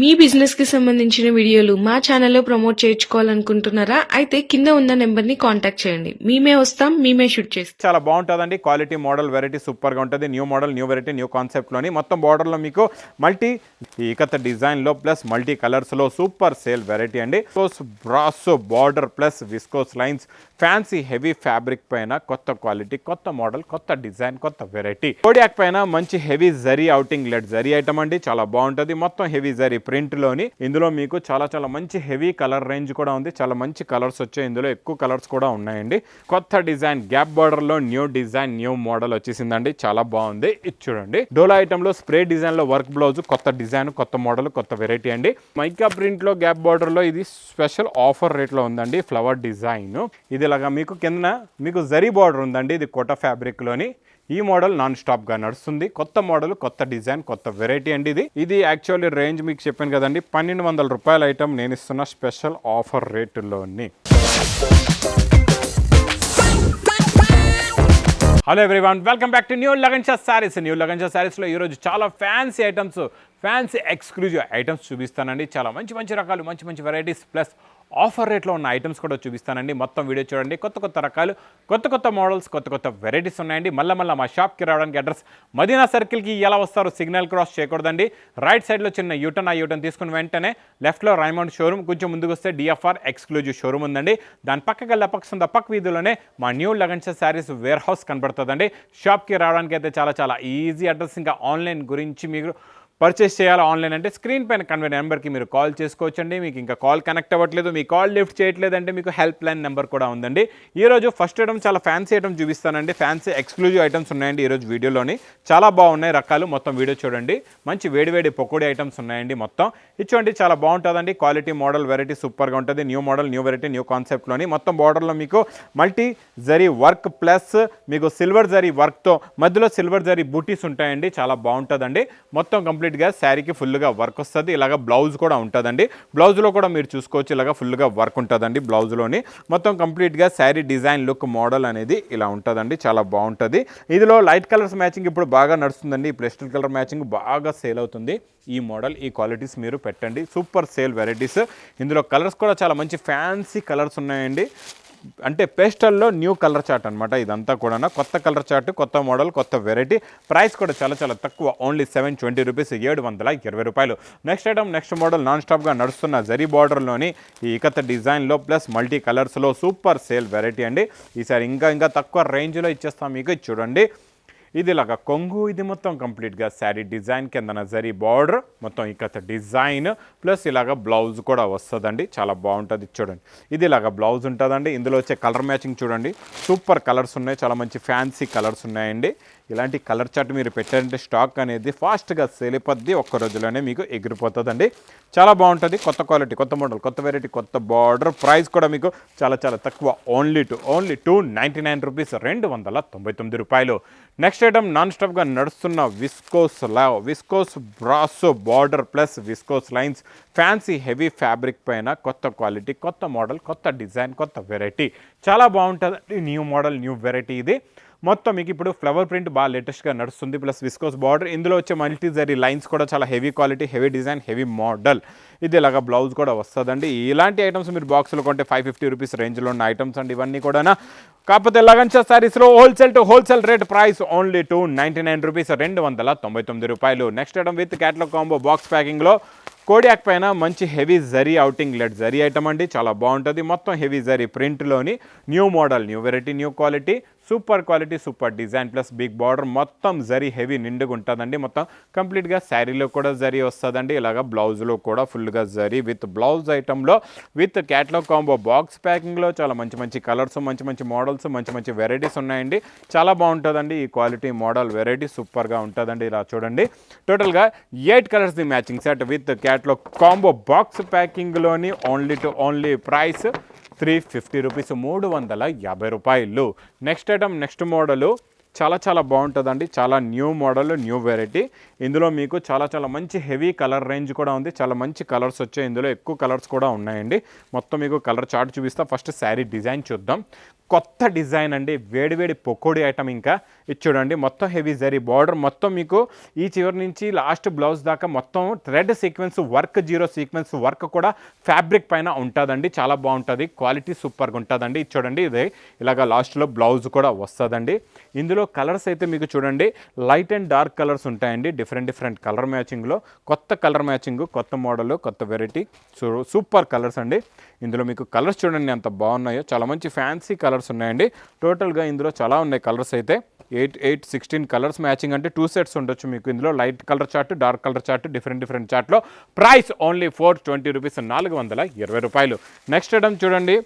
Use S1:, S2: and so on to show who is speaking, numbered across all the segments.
S1: మీ బిజినెస్కి సంబంధించిన వీడియోలు మా ఛానల్లో ప్రమోట్ చేయించుకోవాలనుకుంటున్నారా? అయితే కింద ఉన్న నెంబర్ని కాంటాక్ట్ చేయండి. మేమే వస్తాం మేమే షూట్ చేస్తాం.
S2: చాలా బాగుంటుందండి. క్వాలిటీ మోడల్ వెరైటీ సూపర్గా ఉంటుంది. New model new variety new కాన్సెప్ట్లోని మొత్తం బార్డర్లో మీకు మల్టీ ఈ డిజైన్ డిజైన్లో ప్లస్ మల్టీ కలర్స్లో సూపర్ సేల్ వెరైటీ అండి. Viscose border plus viscose lines fancy heavy fabric పైన కొత్త క్వాలిటీ కొత్త మోడల్ కొత్త డిజైన్ కొత్త వెరైటీ కోడియాక్ పైన మంచి హెవీ జరీ అవుటింగ్ లెడ్ జరీ ఐటమ్ అండి. చాలా బాగుంటుంది. మొత్తం హెవీ జరీ ప్రింట్లోని. ఇందులో మీకు చాలా చాలా మంచి హెవీ కలర్ రేంజ్ కూడా ఉంది. చాలా మంచి కలర్స్ వచ్చాయి. ఇందులో ఎక్కువ కలర్స్ కూడా ఉన్నాయండి. కొత్త డిజైన్ గ్యాప్ బార్డర్లో న్యూ డిజైన్ న్యూ మోడల్ వచ్చేసిందండి. చాలా బాగుంది. ఇది చూడండి. డోలా ఐటెంలో స్ప్రే డిజైన్లో వర్క్ బ్లౌజ్ కొత్త డిజైన్ కొత్త మోడల్ కొత్త వెరైటీ అండి. మైకా ప్రింట్లో గ్యాప్ బార్డర్లో ఇది స్పెషల్ ఆఫర్ రేట్లో ఉందండి. Flower design. ఇది ఇలాగా మీకు కింద మీకు జరీ బార్డర్ ఉందండి. ఇది కోట ఫ్యాబ్రిక్లోని. ఈ మోడల్ నాన్ స్టాప్గా నడుస్తుంది. కొత్త మోడల్ కొత్త డిజైన్ కొత్త వెరైటీ అండి ఇది. ఇది యాక్చువల్లీ రేంజ్ మీకు చెప్పాను కదండి. పన్నెండు వందల రూపాయల ఐటమ్ నేను ఇస్తున్న special offer రేటులోని hello everyone welcome back to new Lagansha sarees new Lagansha శారీస్లో ఈరోజు చాలా fancy items fancy exclusive items చూపిస్తానండి. చాలా మంచి మంచి రకాలు మంచి మంచి వెరైటీస్ ప్లస్ ఆఫర్ రేట్లో ఉన్న ఐటమ్స్ కూడా చూపిస్తానండి. మొత్తం వీడియో చూడండి. కొత్త కొత్త రకాలు కొత్త కొత్త మోడల్స్ కొత్త కొత్త వెరైటీస్ ఉన్నాయండి. మళ్ళీ మళ్ళీ మా షాప్కి రావడానికి అడ్రస్ మదీనా సర్కిల్కి ఎలా వస్తారో సిగ్నల్ క్రాస్ చేయకూడదండి. రైట్ సైడ్లో చిన్న యూటర్న్ ఆ యూటర్న్ తీసుకుని వెంటనే లెఫ్ట్లో రైమండ్ షోరూమ్ కొంచెం ముందుకు వస్తే డిఎఫ్ఆర్ ఎక్స్క్లూజివ్ షోరూమ్ ఉందండి. దాని పక్కకి వెళ్ళి పక్క పక్క వీధిలోనే మా new Lagans sarees warehouse కనబడుతుందండి. షాప్కి రావడానికి అయితే చాలా చాలా ఈజీ అడ్రస్. ఇంకా ఆన్లైన్ గురించి మీరు పర్చేస్ చేయాలి ఆన్లైన్ అంటే స్క్రీన్ పైన కన్వే నెంబర్కి మీరు కాల్ చేసుకోవచ్చండి. మీకు ఇంకా కాల్ కనెక్ట్ అవ్వట్లేదు మీ కాల్ లిఫ్ట్ చేయట్లేదంటే మీకు హెల్ప్ లైన్ నెంబర్ కూడా ఉందండి. ఈరోజు ఫస్ట్ ఐటమ్ చాలా ఫ్యాన్సీ ఐటమ్ చూపిస్తానండి. ఫ్యాన్సీ ఎక్స్క్లూజివ్ ఐటమ్స్ ఉన్నాయండి ఈరోజు వీడియోలోని. చాలా బాగున్నాయి రకాలు మొత్తం వీడియో చూడండి. మంచి వేడివేడి పకోడీ ఐటమ్స్ ఉన్నాయండి మొత్తం. ఇచ్చోండి చాలా బాగుంటుందండి. క్వాలిటీ మోడల్ వెరైటీ సూపర్గా ఉంటుంది. New model new variety new కాన్సెప్ట్లోని. మొత్తం బార్డర్లో మీకు మల్టీ జరీ వర్క్ ప్లస్ మీకు సిల్వర్ జరీ వర్క్తో మధ్యలో సిల్వర్ జరీ బూటీస్ ఉంటాయండి. చాలా బాగుంటుందండి. మొత్తం కంప్లీట్ కంప్లీట్గా శారీకి ఫుల్గా వర్క్ వస్తుంది. ఇలాగ బ్లౌజ్ కూడా ఉంటుందండి. బ్లౌజ్లో కూడా మీరు చూసుకోవచ్చు. ఇలాగ ఫుల్గా వర్క్ ఉంటుందండి బ్లౌజ్లోని. మొత్తం కంప్లీట్గా శారీ డిజైన్ లుక్ మోడల్ అనేది ఇలా ఉంటుందండి. చాలా బాగుంటుంది. ఇదిలో లైట్ కలర్స్ మ్యాచింగ్ ఇప్పుడు బాగా నడుస్తుందండి. ఈ ప్లెస్టల్ కలర్ మ్యాచింగ్ బాగా సేల్ అవుతుంది. ఈ మోడల్ ఈ క్వాలిటీస్ మీరు పెట్టండి. Super sale varieties. ఇందులో కలర్స్ కూడా చాలా మంచి ఫ్యాన్సీ కలర్స్ ఉన్నాయండి. అంటే పేస్టల్లో న్యూ కలర్ చార్ట్ అనమాట ఇదంతా కూడా కొత్త కలర్ చార్ట్ కొత్త మోడల్ కొత్త వెరైటీ. ప్రైస్ కూడా చాలా చాలా తక్కువ. ఓన్లీ సెవెన్ ట్వంటీ రూపీస్ ఏడు వందల ఇరవై రూపాయలు. Next item next model non స్టాప్గా నడుస్తున్న జరీ బార్డర్లోని ఈ ఇకత డిజైన్లో ప్లస్ మల్టీ కలర్స్లో సూపర్ సేల్ వెరైటీ అండి. ఈసారి ఇంకా ఇంకా తక్కువ రేంజ్లో ఇచ్చేస్తాం మీకు. చూడండి. ఇది ఇలాగ కొంగు ఇది మొత్తం కంప్లీట్గా శారీ డిజైన్ కిందన జరీ బార్డర్ మొత్తం ఇక డిజైన్ ప్లస్ ఇలాగ బ్లౌజ్ కూడా వస్తుందండి. చాలా బాగుంటుంది చూడండి. ఇది ఇలాగ బ్లౌజ్ ఉంటుందండి. ఇందులో వచ్చే కలర్ మ్యాచింగ్ చూడండి. సూపర్ కలర్స్ ఉన్నాయి. చాలా మంచి ఫ్యాన్సీ కలర్స్ ఉన్నాయండి. ఇలాంటి కలర్ చార్ట్ మీరు పెట్టారంటే స్టాక్ అనేది ఫాస్ట్గా సేల్ అయిపోద్ది ఒక్క రోజులోనే మీకు ఎగిరిపోతుందండి. చాలా బాగుంటుంది కొత్త క్వాలిటీ కొత్త మోడల్ కొత్త వెరైటీ కొత్త బార్డర్ ప్రైస్ కూడా మీకు చాలా చాలా తక్కువ. Only to only two ninety nine rupees రెండు వందల తొంభై తొమ్మిది రూపాయలు. నెక్స్ట్ ఐటమ్ నాన్ స్టాప్గా నడుస్తున్న విస్కోస్ లావ్ viscose brasso border plus viscose lines fancy heavy fabric పైన కొత్త క్వాలిటీ కొత్త మోడల్ కొత్త డిజైన్ కొత్త వెరైటీ చాలా బాగుంటుంది న్యూ మోడల్ న్యూ వెరైటీ ఇది. మొత్తం మీకు ఇప్పుడు ఫ్లవర్ ప్రింట్ బాగా లేటెస్ట్గా నడుస్తుంది. ప్లస్ విస్కోస్ బార్డర్ ఇందులో వచ్చే మల్టీ జరీ లైన్స్ కూడా చాలా heavy quality heavy design heavy model ఇది ఇలాగా బ్లౌజ్ కూడా వస్తుందండి. ఇలాంటి ఐటమ్స్ మీరు బాక్స్లో కొంటే ఫైవ్ ఫిఫ్టీ రూపీస్ రేంజ్లో ఉన్న ఐటమ్స్ అండి ఇవన్నీ కూడా కాకపోతే లగంచ సారీస్లో wholesale to wholesale rate price only two ninety nine rupees రెండు వందల తొంభై తొమ్మిది రూపాయలు. Next item with catalogue combo box ప్యాకింగ్లో కోడియాక్ పైన మంచి హెవీ జరీ అవుటింగ్ లెడ్ జరీ ఐటమ్ అండి. చాలా బాగుంటుంది. మొత్తం heavy zari ప్రింట్లోని new model new variety new quality super quality super design plus big border మొత్తం జరీ హెవీ నిండుగా ఉంటుందండి. మొత్తం కంప్లీట్గా శారీలో కూడా జరీ వస్తుందండి. ఇలాగ బ్లౌజ్లో కూడా ఫుల్గా జరీ విత్ బ్లౌజ్ ఐటెంలో విత్ క్యాట్లాగ్ కాంబో బాక్స్ ప్యాకింగ్లో చాలా మంచి మంచి కలర్స్ మంచి మంచి మోడల్స్ మంచి మంచి వెరైటీస్ ఉన్నాయండి. చాలా బాగుంటుందండి. ఈ క్వాలిటీ మోడల్ వెరైటీ సూపర్గా ఉంటుందండి. ఇలా చూడండి. టోటల్గా eight colours the matching set with catalogue combo box ప్యాకింగ్లోని only to only price three fifty rupees మూడు వందల యాభై రూపాయలు. Next item next model. చాలా చాలా బాగుంటుందండి. చాలా న్యూ మోడల్ న్యూ వెరైటీ. ఇందులో మీకు చాలా చాలా మంచి హెవీ కలర్ రేంజ్ కూడా ఉంది. చాలా మంచి కలర్స్ వచ్చాయి. ఇందులో ఎక్కువ కలర్స్ కూడా ఉన్నాయండి. మొత్తం మీకు కలర్ చార్ట్ చూపిస్తా. ఫస్ట్ శారీ డిజైన్ చూద్దాం. కొత్త డిజైన్ అండి. వేడివేడి పొకోడి ఐటమ్ ఇంకా. ఇది చూడండి. మొత్తం హెవీ జరీ. బార్డర్ మొత్తం మీకు ఈ చివరి నుంచి లాస్ట్ బ్లౌజ్ దాకా మొత్తం thread sequence work zero sequence work కూడా ఫ్యాబ్రిక్ పైన ఉంటుందండి. చాలా బాగుంటుంది. క్వాలిటీ సూపర్గా ఉంటుందండి. ఇది చూడండి. ఇది ఇలాగ లాస్ట్లో బ్లౌజ్ కూడా వస్తుందండి. ఇందులో కలర్స్ అయితే మీకు చూడండి. లైట్ అండ్ డార్క్ కలర్స్ ఉంటాయండి. డిఫరెంట్ డిఫరెంట్ కలర్ మ్యాచింగ్లో కొత్త కలర్ మ్యాచింగ్ కొత్త మోడల్ కొత్త వెరైటీ సూపర్ కలర్స్ అండి. ఇందులో మీకు కలర్స్ చూడండి ఎంత బాగున్నాయో. చాలా మంచి ఫ్యాన్సీ కలర్స్ ఉన్నాయండి. టోటల్గా ఇందులో చాలా ఉన్నాయి కలర్స్ అయితే. Eight eight sixteen colours matching అంటే టూ సెట్స్ ఉండొచ్చు మీకు ఇందులో. Light colour chart dark colour chart different different చార్ట్లో price only four twenty rupees నాలుగు వందల ఇరవై రూపాయలు. నెక్స్ట్ ఐటమ్ చూడండి.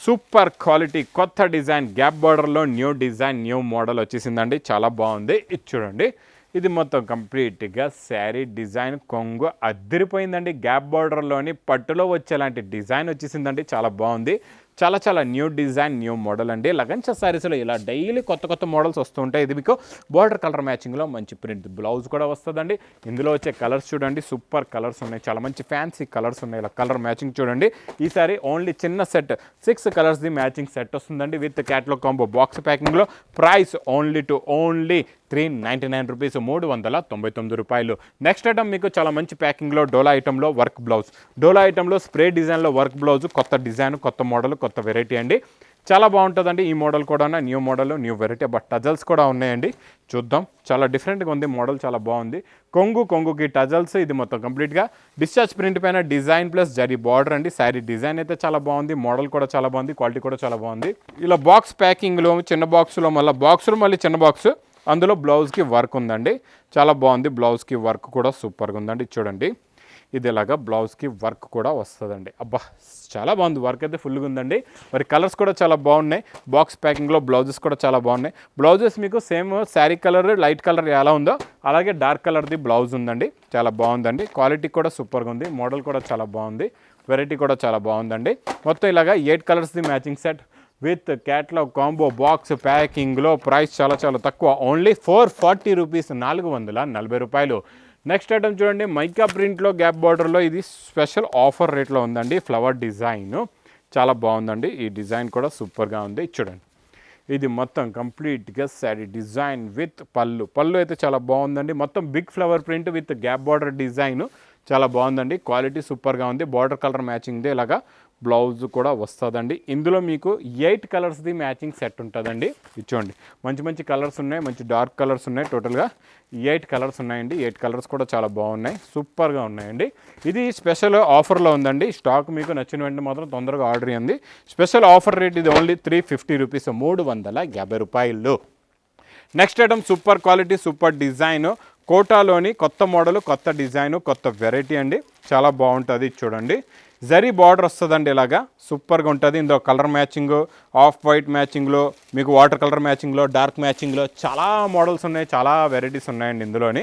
S2: సూపర్ క్వాలిటీ కొత్త డిజైన్ గ్యాప్ బార్డర్లో న్యూ డిజైన్ న్యూ మోడల్ వచ్చేసిందండి. చాలా బాగుంది. ఇది చూడండి. ఇది మొత్తం కంప్లీట్గా శారీ డిజైన్ కొంగు అద్దరిపోయిందండి. గ్యాప్ బార్డర్లోని పట్టులో వచ్చేలాంటి డిజైన్ వచ్చేసిందండి. చాలా బాగుంది. చాలా చాలా న్యూ డిజైన్ న్యూ మోడల్ అండి. లగంచ శారీస్లో ఇలా డైలీ కొత్త కొత్త మోడల్స్ వస్తుంటాయి ఇది మీకు బార్డర్ కలర్ మ్యాచింగ్లో మంచి ప్రింట్ బ్లౌజ్ కూడా వస్తుందండి. ఇందులో వచ్చే కలర్స్ చూడండి సూపర్ కలర్స్ ఉన్నాయి. చాలా మంచి ఫ్యాన్సీ కలర్స్ ఉన్నాయి. ఇలా కలర్ మ్యాచింగ్ చూడండి. ఈసారి ఓన్లీ చిన్న సెట్ సిక్స్ కలర్స్ది మ్యాచింగ్ సెట్ వస్తుందండి. With catalogue combo box ప్యాకింగ్లో price only to only three ninety nine rupees మూడు వందల తొంభై తొమ్మిది రూపాయలు. నెక్స్ట్ ఐటమ్ మీకు చాలా మంచి ప్యాకింగ్లో డోలా ఐటెంలో వర్క్ బ్లౌజ్. డోలా ఐటెంలో స్ప్రే డిజైన్లో వర్క్ బ్లౌజ్ కొత్త డిజైన్ కొత్త మోడల్ కొత్త కొత్త వెరైటీ అండి. చాలా బాగుంటుందండి ఈ మోడల్ కూడా new model new variety but tassels కూడా ఉన్నాయండి. చూద్దాం. చాలా డిఫరెంట్గా ఉంది. మోడల్ చాలా బాగుంది. కొంగు కొంగుకి టజల్స్ ఇది మొత్తం కంప్లీట్గా డిశ్చార్జ్ ప్రింట్ పైన డిజైన్ ప్లస్ జరీ బార్డర్ అండి. శారీ డిజైన్ అయితే చాలా బాగుంది. మోడల్ కూడా చాలా బాగుంది. క్వాలిటీ కూడా చాలా బాగుంది. ఇలా బాక్స్ ప్యాకింగ్లో చిన్న బాక్స్లో మళ్ళీ బాక్స్లో మళ్ళీ చిన్న బాక్స్ అందులో బ్లౌజ్కి వర్క్ ఉందండి. చాలా బాగుంది. బ్లౌజ్కి వర్క్ కూడా సూపర్గా ఉందండి. చూడండి. ఇది ఇలాగా బ్లౌజ్కి వర్క్ కూడా వస్తుందండి. అబ్బా చాలా బాగుంది. వర్క్ అయితే ఫుల్గా ఉందండి. మరి కలర్స్ కూడా చాలా బాగున్నాయి. బాక్స్ ప్యాకింగ్లో బ్లౌజెస్ కూడా చాలా బాగున్నాయి. బ్లౌజెస్ మీకు same saree colour light colour ఎలా ఉందో అలాగే డార్క్ కలర్ది బ్లౌజ్ ఉందండి. చాలా బాగుందండి. క్వాలిటీ కూడా సూపర్గా ఉంది. మోడల్ కూడా చాలా బాగుంది. వెరైటీ కూడా చాలా బాగుందండి. మొత్తం ఇలాగా eight కలర్స్ది matching set with catalogue combo box ప్యాకింగ్లో price చాలా చాలా తక్కువ. ఓన్లీ ఫోర్ ఫార్టీ రూపీస్ నాలుగు వందల నలభై రూపాయలు. నెక్స్ట్ ఐటమ్ చూడండి మైకా ప్రింట్లో గ్యాప్ బార్డర్లో ఇది స్పెషల్ ఆఫర్ రేట్లో ఉందండి. ఫ్లవర్ డిజైన్ చాలా బాగుందండి. ఈ డిజైన్ కూడా సూపర్గా ఉంది. చూడండి. ఇది మొత్తం కంప్లీట్గా శారీ డిజైన్ విత్ పళ్ళు. పళ్ళు అయితే చాలా బాగుందండి. మొత్తం big flower print with gap border design చాలా బాగుందండి. క్వాలిటీ సూపర్గా ఉంది. బార్డర్ కలర్ మ్యాచింగ్ది ఇలాగా బ్లౌజ్ కూడా వస్తుందండి. ఇందులో మీకు ఎయిట్ కలర్స్ది మ్యాచింగ్ సెట్ ఉంటుందండి. ఇది చూడండి. మంచి మంచి కలర్స్ ఉన్నాయి మంచి డార్క్ కలర్స్ ఉన్నాయి టోటల్గా ఎయిట్ కలర్స్ ఉన్నాయండి. ఎయిట్ కలర్స్ కూడా చాలా బాగున్నాయి. సూపర్గా ఉన్నాయండి. ఇది స్పెషల్ ఆఫర్లో ఉందండి. స్టాక్ మీకు నచ్చిన వెంటనే మాత్రం తొందరగా ఆర్డర్ అయ్యింది స్పెషల్ ఆఫర్ రేట్ ఇది ఓన్లీ త్రీ ఫిఫ్టీ రూపీస్ మూడు వందల యాభై రూపాయలు. Next item super quality super design కోటాలోని కొత్త మోడల్ కొత్త డిజైన్ కొత్త వెరైటీ అండి. చాలా బాగుంటుంది చూడండి. జరీ బార్డర్ వస్తుందండి ఇలాగా. సూపర్గా ఉంటుంది. ఇందులో కలర్ మ్యాచింగ్ ఆఫ్ వైట్ మ్యాచింగ్లో మీకు వాటర్ కలర్ మ్యాచింగ్లో డార్క్ మ్యాచింగ్లో చాలా మోడల్స్ ఉన్నాయి. చాలా వెరైటీస్ ఉన్నాయండి ఇందులోని.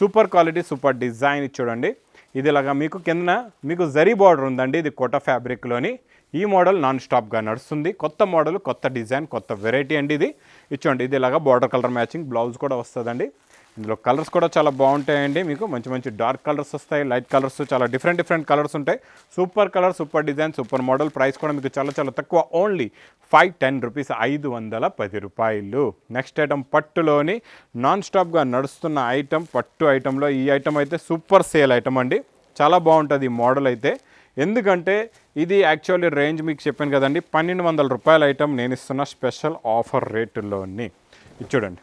S2: సూపర్ క్వాలిటీ సూపర్ డిజైన్ చూడండి ఇది ఇలాగా మీకు కింద మీకు జరీ బార్డర్ ఉందండి. ఇది కోట ఫ్యాబ్రిక్లోని. ఈ మోడల్ నాన్ స్టాప్గా నడుస్తుంది. కొత్త మోడల్ కొత్త డిజైన్ కొత్త వెరైటీ అండి ఇది. ఇచ్చోండి ఇది ఇలాగా బార్డర్ కలర్ మ్యాచింగ్ బ్లౌజ్ కూడా వస్తుందండి. ఇందులో కలర్స్ కూడా చాలా బాగుంటాయండి. మీకు మంచి మంచి డార్క్ కలర్స్ వస్తాయి లైట్ కలర్స్ చాలా డిఫరెంట్ డిఫరెంట్ కలర్స్ ఉంటాయి. Super colour super design super model price కూడా మీకు చాలా చాలా తక్కువ. ఓన్లీ ఫైవ్ టెన్ రూపీస్ ఐదు వందల పది రూపాయలు. నెక్స్ట్ ఐటమ్ పట్టులోని నాన్ స్టాప్గా నడుస్తున్న ఐటమ్ పట్టు ఐటెంలో ఈ ఐటమ్ అయితే సూపర్ సేల్ ఐటమ్ అండి. చాలా బాగుంటుంది ఈ మోడల్ అయితే. ఎందుకంటే ఇది యాక్చువల్లీ రేంజ్ మీకు చెప్పాను కదండి పన్నెండు వందల రూపాయల ఐటమ్ నేను ఇస్తున్న స్పెషల్ ఆఫర్ రేటులోని. ఇది చూడండి.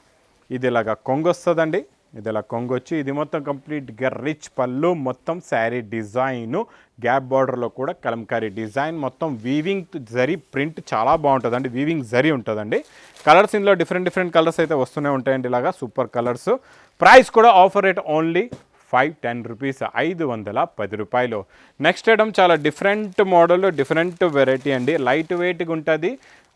S2: ఇది ఇలాగా కొంగు వస్తుందండి ఇది ఇలా కొంగు వచ్చి ఇది మొత్తం కంప్లీట్గా రిచ్ పళ్ళు మొత్తం శారీ డిజైన్ గ్యాప్ బార్డర్లో కూడా కలంకారీ డిజైన్ మొత్తం వీవింగ్ జరీ ప్రింట్ చాలా బాగుంటుందండి. వీవింగ్ జరీ ఉంటుందండి. కలర్స్ ఇందులో డిఫరెంట్ డిఫరెంట్ కలర్స్ అయితే వస్తూనే ఉంటాయండి ఇలాగా సూపర్ కలర్స్. ప్రైస్ కూడా offer rate only five ten rupees ఐదు వందల పది రూపాయలు. నెక్స్ట్ ఐటమ్ చాలా డిఫరెంట్ మోడల్ డిఫరెంట్ వెరైటీ అండి. లైట్ వెయిట్గా ఉంటుంది.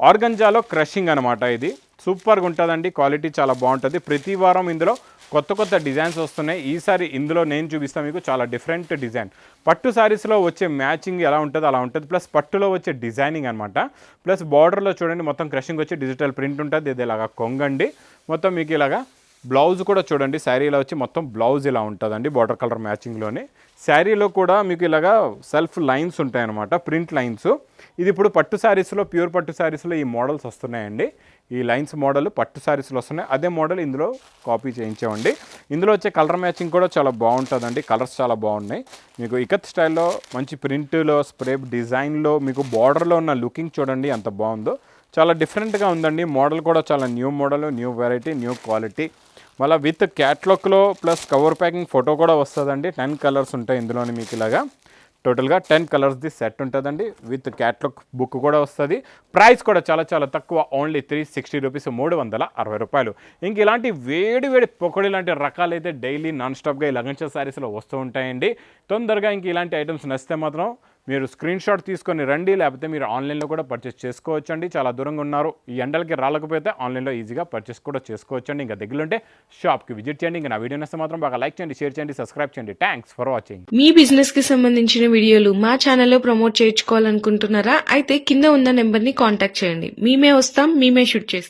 S2: ఆర్గంజాలో క్రషింగ్ అనమాట ఇది. సూపర్గా ఉంటుందండి. క్వాలిటీ చాలా బాగుంటుంది. ప్రతి వారం ఇందులో కొత్త కొత్త డిజైన్స్ వస్తున్నాయి. ఈసారి ఇందులో నేను చూపిస్తాను మీకు చాలా డిఫరెంట్ డిజైన్. పట్టు శారీస్లో వచ్చే మ్యాచింగ్ ఎలా ఉంటుందో అలా ఉంటుంది. ప్లస్ పట్టులో వచ్చే డిజైనింగ్ అనమాట ప్లస్ బార్డర్లో చూడండి మొత్తం క్రషింగ్ వచ్చి డిజిటల్ ప్రింట్ ఉంటుంది. ఇది ఇలాగా కొంగండి. మొత్తం మీకు ఇలాగా బ్లౌజ్ కూడా చూడండి శారీలో వచ్చి మొత్తం బ్లౌజ్ ఇలా ఉంటుందండి బార్డర్ కలర్ మ్యాచింగ్లోనే శారీలో కూడా మీకు ఇలాగా సెల్ఫ్ లైన్స్ ఉంటాయన్నమాట ప్రింట్ లైన్స్ ఇది ఇప్పుడు పట్టు శారీస్లో ప్యూర్ పట్టు శారీస్లో ఈ మోడల్స్ వస్తున్నాయండి. ఈ లైన్స్ మోడల్ పట్టు శారీస్లో వస్తున్నాయి. అదే మోడల్ ఇందులో కాపీ చేయించామండి. ఇందులో వచ్చే కలర్ మ్యాచింగ్ కూడా చాలా బాగుంటుందండి కలర్స్ చాలా బాగున్నాయి. మీకు ఇకత్ స్టైల్లో మంచి ప్రింట్లో స్ప్రే డిజైన్లో మీకు బార్డర్లో ఉన్న లుకింగ్ చూడండి ఎంత బాగుందో. చాలా డిఫరెంట్గా ఉందండి మోడల్ కూడా చాలా new model new variety new quality మళ్ళీ విత్ క్యాట్లాగ్లో ప్లస్ కవర్ ప్యాకింగ్ ఫోటో కూడా వస్తుందండి. టెన్ కలర్స్ ఉంటాయి ఇందులోని మీకు ఇలాగా. టోటల్గా టెన్ కలర్స్ది సెట్ ఉంటుందండి. విత్ క్యాట్లాగ్ బుక్ కూడా వస్తుంది. ప్రైస్ కూడా చాలా చాలా తక్కువ. ఓన్లీ త్రీ సిక్స్టీ రూపీస్ మూడు వందల అరవై రూపాయలు. ఇంక ఇలాంటి వేడి వేడి పొకడి లాంటి రకాలు అయితే డైలీ నాన్ స్టాప్గా ఈ లగంచ శారీస్లో వస్తూ ఉంటాయండి. తొందరగా ఇంక ఇలాంటి ఐటమ్స్ నచ్చితే మాత్రం మీరు స్క్రీన్ షాట్ తీసుకొని రండి లేకపోతే మీరు ఆన్లైన్లో కూడా పర్చేస్ చేసుకోవచ్చండి. చాలా దూరంగా ఉన్నారు. ఈ ఎండలకి రాలేకపోతే ఆన్లైన్లో ఈజీగా పర్చేస్ కూడా చేసుకోవచ్చండి. ఇంకా దగ్గరుంటే షాప్కి విజిట్ చేయండి. ఇంకా నా వీడియో నచ్చితే మాత్రం బాగా లైక్ చేయండి షేర్ చేయండి సబ్స్క్రైబ్ చేయండి. థ్యాంక్స్ ఫర్ వాచింగ్
S1: మీ బిజినెస్కి సంబంధించిన వీడియోలు మా ఛానల్లో ప్రమోట్ చేయించుకోవాలనుకుంటున్నారా? అయితే కింద ఉన్న నెంబర్ని కాంటాక్ట్ చేయండి. మేమే వస్తాం మేమే షూట్ చేస్తాం.